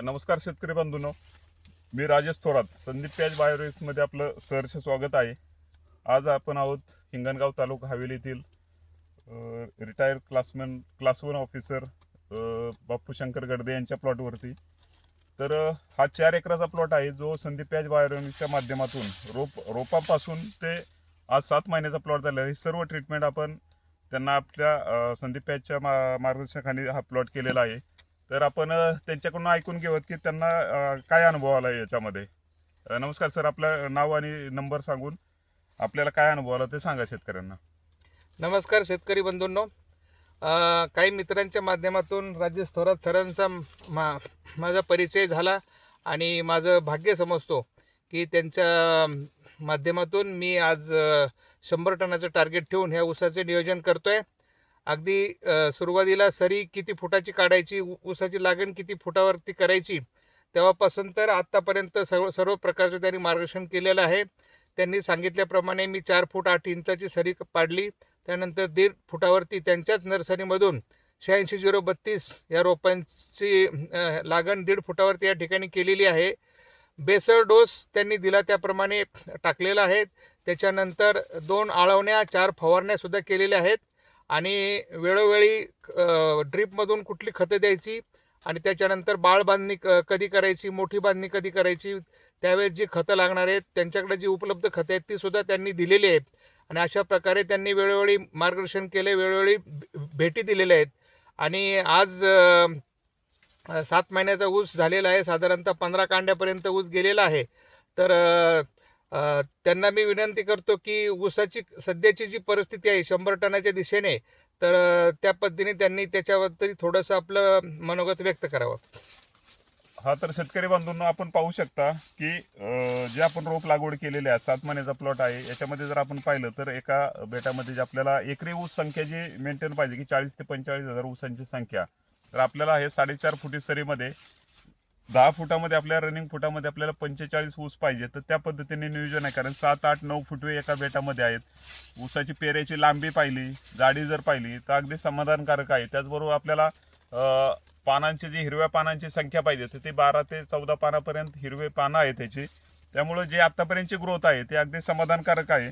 नमस्कार शेतकरी बांधून. मी राजेश थोरात संदीप प्याज बायोरेसमध्ये आपलं सहर्ष स्वागत आहे. आज आपण आहोत हिंगणगाव तालुका हवेली येथील retire classman class one officer Bappu Shankar Gadade यांच्या प्लॉटवरती. तर हा चार एकराचा प्लॉट आहे जो संदीप प्याज बायोरेसच्या माध्यमातून रोप रोपापासून ते आज सात महिन्याचा प्लॉट झाला आहे. ही सर्व ट्रीटमेंट आपण त्यांना आपल्या संदीप प्याजच्या मा मार्गदर्शनाखाली हा प्लॉट केलेला आहे. तर आपण त्यांच्याकडून ऐकून घेऊत की त्यांना काय अनुभव आला याच्यामध्ये. नमस्कार सर आपलं नाव आणि नंबर सांगून आपल्याला काय अनुभव आला ते सांगा शेतकऱ्यांना. नमस्कार शेतकरी बंधूंनो. काही मित्रांच्या माध्यमातून राजेश थोरात सरांचा मा माझा परिचय झाला आणि माझं भाग्य समजतो की त्यांच्या माध्यमातून मी आज शंभर टनाचं टार्गेट ठेवून ह्या ऊसाचे नियोजन करतो आहे अगदी सुरुवातीला सरी किती फुटाची काढायची ऊसाची लागण किती फुटावरती करायची तेव्हापासून तर आत्तापर्यंत सर्व सर्व प्रकारचं त्यांनी मार्गदर्शन केलेलं आहे. त्यांनी सांगितल्याप्रमाणे मी चार फूट आठ इंचाची सरी पाडली त्यानंतर दीड फुटावरती त्यांच्याच नर्सरीमधून शहाऐंशी झिरो बत्तीस या रोपांची लागण दीड फुटावरती या ठिकाणी केलेली आहे. बेसळ डोस त्यांनी दिला त्याप्रमाणे टाकलेला आहे. त्याच्यानंतर दोन आळवण्या चार फवारण्यासुद्धा केलेल्या आहेत. आणि वेळोवेळी ड्रीपमधून कुठली खतं द्यायची आणि त्याच्यानंतर बाळ बांधणी क- कधी करायची मोठी बांधणी कधी करायची त्यावेळेस जी खतं लागणार आहेत त्यांच्याकडे जी उपलब्ध खतं आहेत ती सुद्धा त्यांनी दिलेली आहेत. आणि अशा प्रकारे त्यांनी वेळोवेळी मार्गदर्शन केले वेळोवेळी भेटी दिलेल्या आहेत. आणि आज सात महिन्याचा ऊस झालेला आहे साधारणतः पंधरा कांड्यापर्यंत ऊस गेलेला आहे. तर त्यांना मी विनंती करतो की ऊसाची सध्याची जी परिस्थिती आहे शंभर टनाच्या दिशेने तर त्या पद्धतीने त्यांनी त्याच्यावर तरी थोडंसं आपलं मनोगत व्यक्त करावं. हा तर शेतकरी बांधूंनो आपण पाहू शकता की जे आपण रोप लागवड केलेले आहे सात महिन्याचा प्लॉट आहे याच्यामध्ये जर आपण पाहिलं तर एका बेटामध्ये जे आपल्याला एकरी ऊस संख्या जी मेंटेन पाहिजे की चाळीस ते पंचेचाळीस हजार ऊसांची संख्या तर आपल्याला हे साडेचार फुटी सरीमध्ये दहा फुटामध्ये आपल्या रनिंग फुटामध्ये आपल्याला पंचेचाळीस ऊस पाहिजे. तर त्या पद्धतीने नियोजन आहे. कारण सात आठ नऊ फुटवे एका बेटामध्ये आहेत. ऊसाची पेऱ्याची लांबी पाहिली जाडी जर पाहिली तर अगदी समाधानकारक आहे. त्याचबरोबर आपल्याला पानांची जी हिरव्या पानांची संख्या पाहिजे तर ते बारा ते चौदा पानापर्यंत हिरवे पानं आहेत त्याची. त्यामुळं जे आत्तापर्यंतची ग्रोथ आहे ते अगदी समाधानकारक आहे.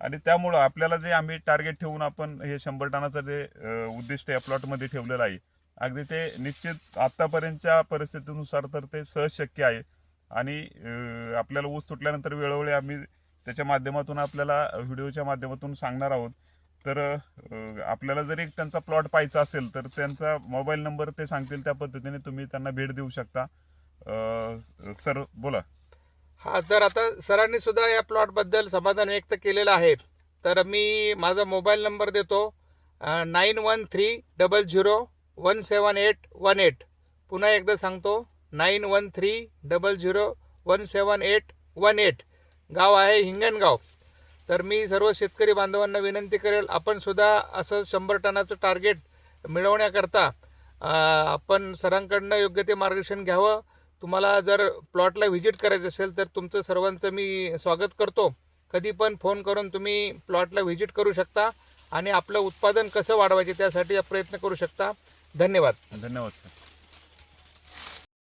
आणि त्यामुळं आपल्याला जे आम्ही टार्गेट ठेवून आपण हे शंभर टनाचं जे उद्दिष्ट या प्लॉटमध्ये ठेवलेलं आहे अगदी ते निश्चित आत्तापर्यंतच्या परिस्थितीनुसार तर ते सहज शक्य आहे. आणि आपल्याला ऊस तुटल्यानंतर वेळोवेळी आम्ही त्याच्या माध्यमातून आपल्याला व्हिडिओच्या माध्यमातून सांगणार आहोत. तर आपल्याला जरी त्यांचा प्लॉट पाहायचा असेल तर त्यांचा मोबाईल नंबर ते सांगतील त्या पद्धतीने तुम्ही त्यांना भेट देऊ शकता. सर बोला. हा तर आता सरांनी सुद्धा या प्लॉटबद्दल समाधान व्यक्त केलेलं आहे. तर मी माझा मोबाईल नंबर देतो nine one three double zero one seven eight one eight पुन्हा एकदा सांगतो nine one three double zero one seven eight one eight गाव आहे हिंगणगाव. तर मी सर्व शेतकरी बांधवांना विनंती करेल आपण सुद्धा असं शंभर टनाचं टार्गेट मिळवण्याकरता आपण सरांकडनं योग्य ते मार्गदर्शन घ्यावं. तुम्हाला जर प्लॉटला व्हिजिट करायचं असेल तर तुमचं सर्वांचं मी स्वागत करतो. कधी पण फोन करून तुम्ही प्लॉटला व्हिजिट करू शकता आणि आपलं उत्पादन कसं वाढवायचे त्यासाठी प्रयत्न करू शकता. धन्यवाद. धन्यवाद. सर